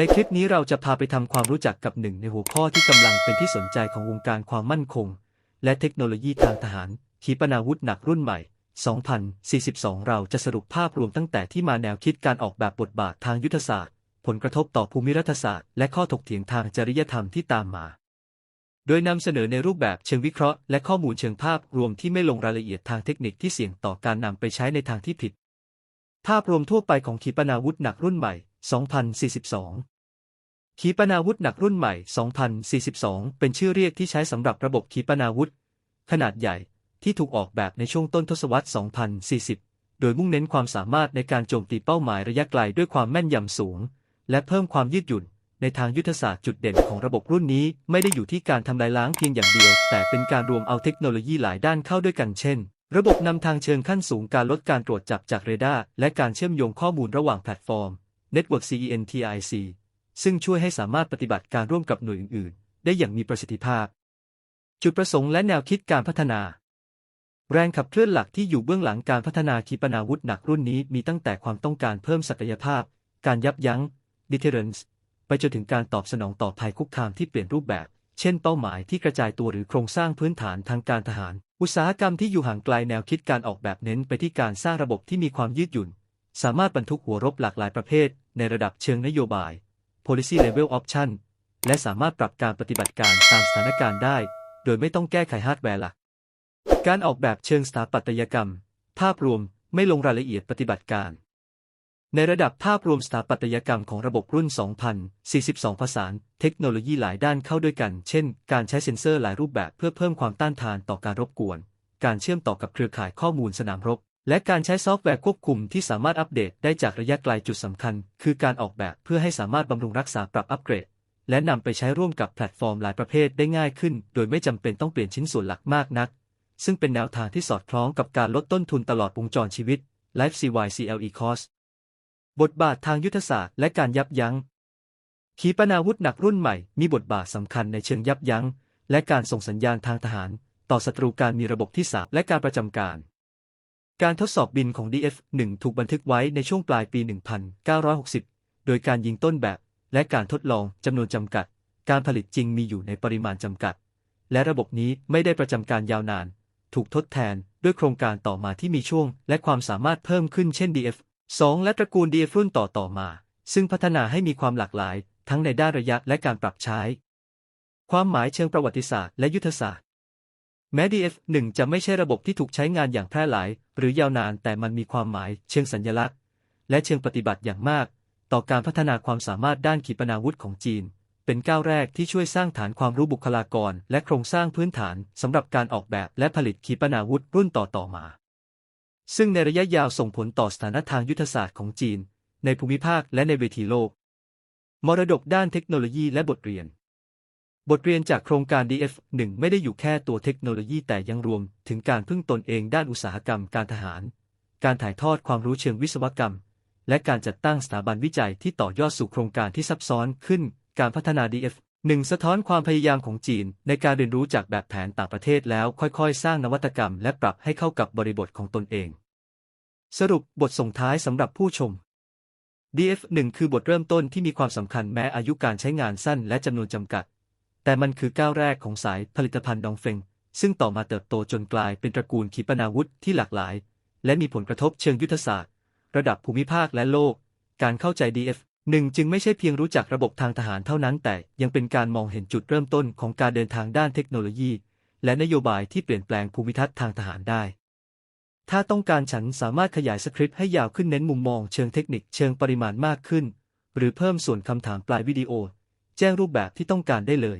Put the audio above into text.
ในคลิปนี้เราจะพาไปทำความรู้จักกับหนึ่งในหัวข้อที่กำลังเป็นที่สนใจของวงการความมั่นคง และเทคโนโลยีทางทหาร ขีปนาวุธหนักรุ่นใหม่ 2042 เราจะสรุปภาพรวมตั้งแต่ที่มาแนวคิดการออกแบบบทบาททางยุทธศาสตร์ ผลกระทบต่อภูมิรัฐศาสตร์ และข้อถกเถียงทางจริยธรรมที่ตามมา โดยนำเสนอในรูปแบบเชิงวิเคราะห์ และข้อมูลเชิงภาพรวมที่ไม่ลงรายละเอียดทางเทคนิคที่เสี่ยงต่อการนำไปใช้ในทางที่ผิด ภาพรวมทั่วไปของขีปนาวุธหนักรุ่นใหม่ 2042 ขีปนาวุธหนักรุ่นใหม่ 2042 เป็นชื่อเรียกที่ใช้สำหรับระบบขีปนาวุธ ขนาดใหญ่ที่ถูกออกแบบในช่วงต้นทศวรรษ 2040 โดยมุ่งเน้นความสามารถในการโจมตีเป้าหมายระยะไกลด้วยความแม่นยำสูง และเพิ่มความยืดหยุ่นในทางยุทธศาสตร์จุดเด่นของระบบรุ่นนี้ไม่ได้อยู่ที่การทำลายล้างเพียงอย่างเดียว แต่เป็นการรวมเอาเทคโนโลยีหลายด้านเข้าด้วยกันเช่น ระบบนำทางเชิงขั้นสูงการลดการตรวจจับจากเรดาร์และการเชื่อมโยงข้อมูลระหว่างแพลตฟอร์ม Network CENTIC ซึ่งช่วยให้สามารถปฏิบัติการร่วมกับหน่วยอื่น ๆ ได้อย่างมีประสิทธิภาพ จุดประสงค์และแนวคิดการพัฒนา แรงขับเคลื่อนหลักที่อยู่เบื้องหลังการพัฒนาขีปนาวุธหนักรุ่นนี้มีตั้งแต่ความต้องการเพิ่มศักยภาพ การยับยั้ง deterrence ไปจนถึงการตอบสนองต่อภัยคุกคามที่เปลี่ยนรูปแบบ เช่นเป้าหมายที่กระจายตัวหรือโครงสร้างพื้นฐานทางการทหาร อุตสาหกรรมที่อยู่ห่างไกลแนวคิดการออกแบบเน้นไปที่การสร้างระบบที่มีความยืดหยุ่น สามารถบรรทุกหัวรบหลากหลายประเภท ในระดับเชิงนโยบาย policy level option และสามารถปรับการปฏิบัติการตามสถานการณ์ได้ โดยไม่ต้องแก้ไขฮาร์ดแวร์หลัก การออกแบบเชิงสถาปัตยกรรม ภาพรวมไม่ลงรายละเอียดปฏิบัติการ ในระดับภาพรวมสถาปัตยกรรมของระบบรุ่น 2042 ผสานเทคโนโลยีหลายด้านเข้าด้วยกัน เช่น การใช้เซ็นเซอร์หลายรูปแบบเพื่อเพิ่มความต้านทานต่อการรบกวน การเชื่อมต่อกับเครือข่ายข้อมูลสนามรบ และการใช้ซอฟต์แวร์ควบคุมที่สามารถอัปเดตได้จากระยะไกลจุดสำคัญ คือการออกแบบเพื่อให้สามารถบำรุงรักษาปรับอัปเกรด และนำไปใช้ร่วมกับแพลตฟอร์มหลายประเภทได้ง่ายขึ้น โดยไม่จำเป็นต้องเปลี่ยนชิ้นส่วนหลักมากนัก ซึ่งเป็นแนวทางที่สอดคล้องกับการลดต้นทุนตลอดวงจรชีวิต Life CYCLE Cost บทบาททางยุทธศาสตร์และการยับยัง้ง ขีปนาวุธหนักรุ่นใหม่ มีบทบาทสำคัญในเชิงยับยัง้ง และการส่งสัญญาณทางทหาร ต่อศัตรูการมีระบบที่สามและการประจำการ การทดสอบบินของ DF-1 ถูกบันทึกไว้ในช่วงปลายปี 1960 โดยการยิงต้นแบบ และการทดลองจำนวนจำกัด การผลิตจริงมีอยู่ในปริมาณจำกัด และระบบนี้ไม่ได้ประจำการยาวนาน ถูกทดแทนด้วยโครงการต่อมาที่มีช่วง และความสามารถเพิ่มขึ้นเช่น DF 2 และตระกูล DF รุ่นต่อต่อมา ซึ่งพัฒนาให้มีความหลากหลาย ทั้งในด้านระยะและการปรับใช้ ความหมายเชิงประวัติศาสตร์และยุทธศาสตร์ แม้ DF 1 จะไม่ใช่ระบบที่ถูกใช้งานอย่างแพร่หลาย หรือยาวนานแต่มันมีความหมายเชิงสัญลักษณ์ และเชิงปฏิบัติอย่างมาก ต่อการพัฒนาความสามารถด้านขีปนาวุธของจีน เป็นก้าวแรกที่ช่วยสร้างฐานความรู้บุคลากร และโครงสร้างพื้นฐานสำหรับการออกแบบและผลิตขีปนาวุธรุ่นต่อต่อมา ซึ่งในระยะยาวส่งผลต่อสถานะทางยุทธศาสตร์ของจีน ในภูมิภาคและในเวทีโลก มรดกด้านเทคโนโลยีและบทเรียน บทเรียนจากโครงการ DF1 ไม่ได้อยู่แค่ตัวเทคโนโลยีแต่ยังรวมถึงการพึ่งตนเองด้านอุตสาหกรรมการทหาร การถ่ายทอดความรู้เชิงวิศวกรรม และการจัดตั้งสถาบันวิจัยที่ต่อยอดสู่โครงการที่ซับซ้อนขึ้น การพัฒนา DF หนึ่งสะท้อนความพยายามของจีน ในการเรียนรู้จากแบบแผนต่างประเทศแล้วค่อยๆ สร้างนวัตกรรม และปรับให้เข้ากับบริบทของตนเอง สรุปบทส่งท้ายสำหรับผู้ชม DF1 คือบทเริ่มต้นที่มีความสำคัญแม้อายุการใช้งานสั้นและจำนวนจำกัด แต่มันคือก้าวแรกของสายผลิตภัณฑ์ดองเฟง ซึ่งต่อมาเติบโตจนกลายเป็นตระกูลขีปนาวุธที่หลากหลาย และมีผลกระทบเชิงยุทธศาสตร์ ระดับภูมิภาคและโลก การเข้าใจ DF หนึ่งจึงไม่ใช่เพียงรู้จักระบบทางทหารเท่านั้น แต่ยังเป็นการมองเห็นจุดเริ่มต้นของการเดินทางด้านเทคโนโลยี และนโยบายที่เปลี่ยนแปลงภูมิทัศน์ทางทหารได้ ถ้าต้องการฉันสามารถขยายสคริปต์ให้ยาวขึ้นเน้นมุมมองเชิงเทคนิคเชิงปริมาณมากขึ้น หรือเพิ่มส่วนคำถามปลายวิดีโอ แจ้งรูปแบบที่ต้องการได้เลย